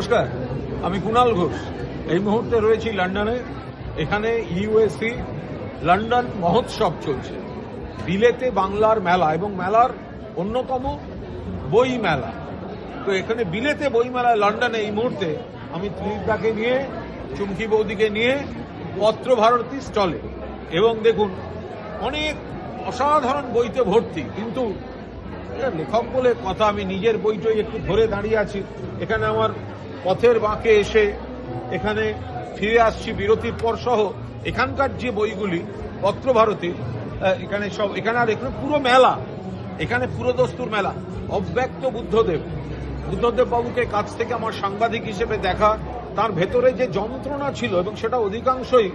নমস্কার, আমি কুণাল ঘোষ। এই মুহূর্তে রয়েছি লন্ডনে। এখানে ইউএসসি লন্ডন মহোৎসব চলছে। বিলেতে বাংলার মেলা এবং মেলার অন্যতম বই মেলা তো এখানে বিলেতে বই মেলা লন্ডনে এই মুহূর্তে আমি ত্রিদাকে নিয়ে, চুমকি বৌদিকে নিয়ে পত্র ভারতী স্টলে। এবং দেখুন, অনেক অসাধারণ বইতে ভর্তি, কিন্তু লেখক বলে কথা, আমি নিজের বইটই একটু ধরে দাঁড়িয়ে আছি। এখানে আমার পথের বাঁকে এসে এখানে ফিরে আসছি বিরতির পর সহ। এখানকার যে বইগুলি পত্রভারতী এখানে সব, এখানে আর এখানে পুরো মেলা, এখানে পুরো দস্তুর মেলা, অব্যক্ত বুদ্ধদেব। বুদ্ধদেব বাবুকে কাছ থেকে আমার সাংবাদিক হিসেবে দেখা, তার ভেতরে যে যন্ত্রণা ছিল এবং সেটা অধিকাংশই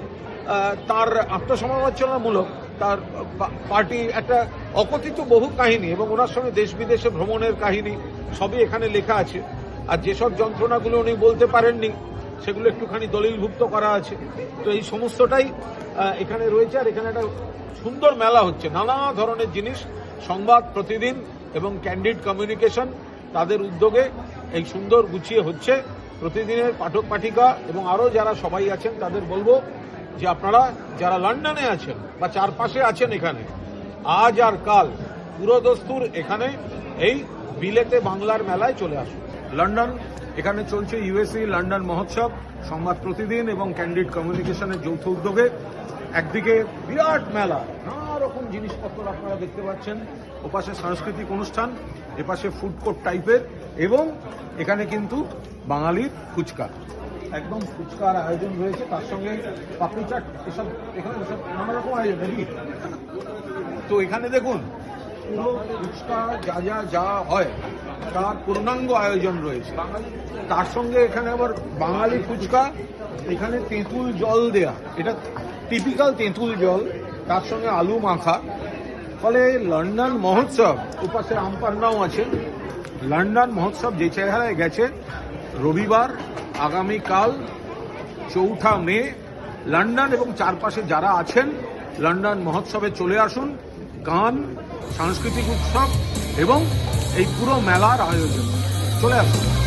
তার আত্মসমালোচনামূলক, তার পার্টি একটা অকথিত বহু কাহিনী এবং ওনার সঙ্গে দেশ বিদেশে ভ্রমণের কাহিনী, সবই এখানে লেখা আছে। আর যেসব যন্ত্রণাগুলো উনি বলতে পারেননি, সেগুলো একটুখানি দলিলভুক্ত করা আছে। তো এই সমস্তটাই এখানে রয়েছে আর এখানে একটা সুন্দর মেলা হচ্ছে। নানা ধরনের জিনিস, সংবাদ প্রতিদিন এবং ক্যান্ডিড কমিউনিকেশন তাদের উদ্যোগে এই সুন্দর গুছিয়ে হচ্ছে। প্রতিদিনের পাঠক পাঠিকা এবং আরও যারা সবাই আছেন, তাদের বলব যে আপনারা যারা লন্ডনে আছেন বা চারপাশে আছেন এখানে, আজ আর কাল পুরোদস্তুর এখানে এই বিলেতে বাংলার মেলায় চলে আসুন। লন্ডন। এখানে চলছে ইউএসসি লন্ডন মহোৎসব, সংবাদ প্রতিদিন এবং ক্যান্ডিড কমিউনিকেশনের যৌথ উদ্যোগে। একদিকে বিরাট মেলা, নানা রকম জিনিসপত্র আপনারা দেখতে পাচ্ছেন। ওপাশে সাংস্কৃতিক অনুষ্ঠান, এপাশে ফুড কোর্ট টাইপের এবং এখানে কিন্তু বাঙালির ফুচকা। একদম ফুচকার আয়োজন রয়েছে, তার সঙ্গে পাপড়ি চাট, এসব এখানে এসব নানা রকম আয়োজন তো এখানে দেখুন পুরো ফুচকা, যা যা যা হয়, তার পূর্ণাঙ্গ আয়োজন রয়েছে। তার সঙ্গে এখানে আবার বাঙালি ফুচকা, এখানে তেঁতুল জল দেয়া। এটা টিপিক্যাল তেঁতুল জল, তার সঙ্গে আলু মাখা। ফলে লন্ডন মহোৎসব, উপাসে আমপান্নাও আছে লন্ডন মহোৎসব যে চেহারায় গেছে, রবিবার, আগামীকাল, চৌঠা মে। লন্ডন এবং চারপাশে যারা আছেন, লন্ডন মহোৎসবে চলে আসুন। গান সাংস্কৃতিক উৎসব এবং এই পুরো মেলার আয়োজন। চলে আসুন।